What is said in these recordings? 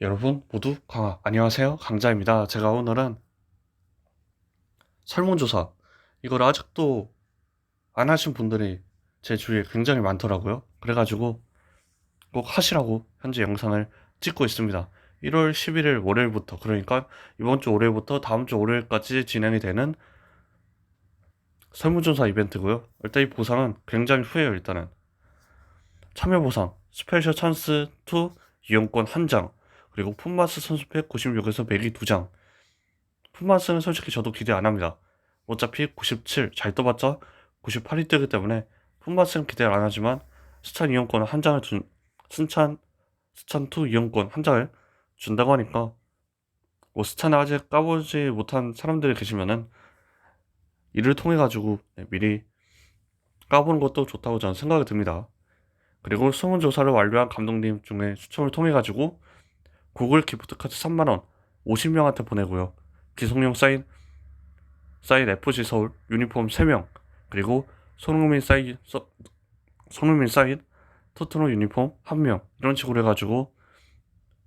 여러분 모두 강아 안녕하세요. 강자입니다. 제가 오늘은 설문조사. 이걸 아직도 안 하신 분들이 제 주위에 굉장히 많더라고요. 그래가지고 꼭 하시라고 현재 영상을 찍고 있습니다. 1월 11일 월요일부터 그러니까 이번 주 월요일부터 다음 주 월요일까지 진행이 되는 설문조사 이벤트고요. 일단 이 보상은 굉장히 후해요 일단은. 참여 보상 스페셜 찬스 2 이용권 1장 그리고 풋마스 선수팩 96에서 맥이 2장. 풋마스는 솔직히 저도 기대 안 합니다. 어차피 97 잘 떠봤자 98이 뜨기 때문에 풋마스는 기대 안 하지만 스찬 이용권 한 장을 준 스찬 스찬 2 이용권 한 장을 준다고 하니까 뭐 스찬을 아직 까보지 못한 사람들이 계시면은 이를 통해 가지고 네, 미리 까보는 것도 좋다고 저는 생각이 듭니다. 그리고 소문조사를 완료한 감독님 중에 추첨을 통해 가지고 구글 기프트카드 3만원 50명한테 보내고요. 기성용 사인, 사인 FC 서울 유니폼 3명, 그리고 손흥민 사인, 서, 손흥민 사인 토트넘 유니폼 1명, 이런 식으로 해가지고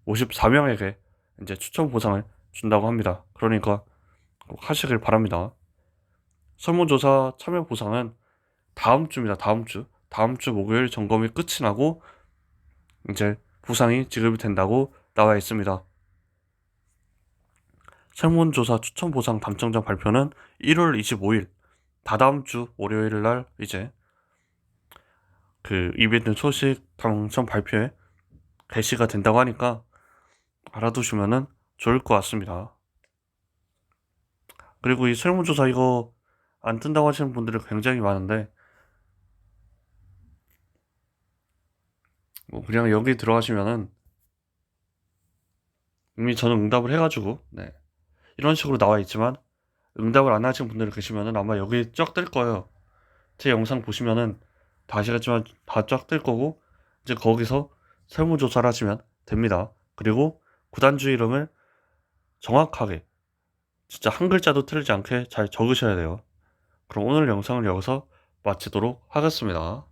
54명에게 이제 추천 보상을 준다고 합니다. 그러니까 꼭 하시길 바랍니다. 설문조사 참여 보상은 다음 주입니다. 다음 주. 다음 주 목요일 점검이 끝이 나고 이제 보상이 지급이 된다고 나와 있습니다. 설문조사 추천 보상 당첨자 발표는 1월 25일 다다음 주 월요일 날 이제 그 이벤트 소식 당첨 발표에 게시가 된다고 하니까 알아두시면은 좋을 것 같습니다. 그리고 이 설문조사 이거 안 뜬다고 하시는 분들이 굉장히 많은데 뭐 그냥 여기 들어가시면은 이미 저는 응답을 해가지고 네 이런 식으로 나와 있지만 응답을 안 하신 분들이 계시면은 아마 여기 쫙 뜰 거예요. 제 영상 보시면은 다 아시겠지만 다 쫙 뜰 거고 이제 거기서 설문조사를 하시면 됩니다. 그리고 구단주 이름을 정확하게 진짜 한 글자도 틀리지 않게 잘 적으셔야 돼요. 그럼 오늘 영상을 여기서 마치도록 하겠습니다.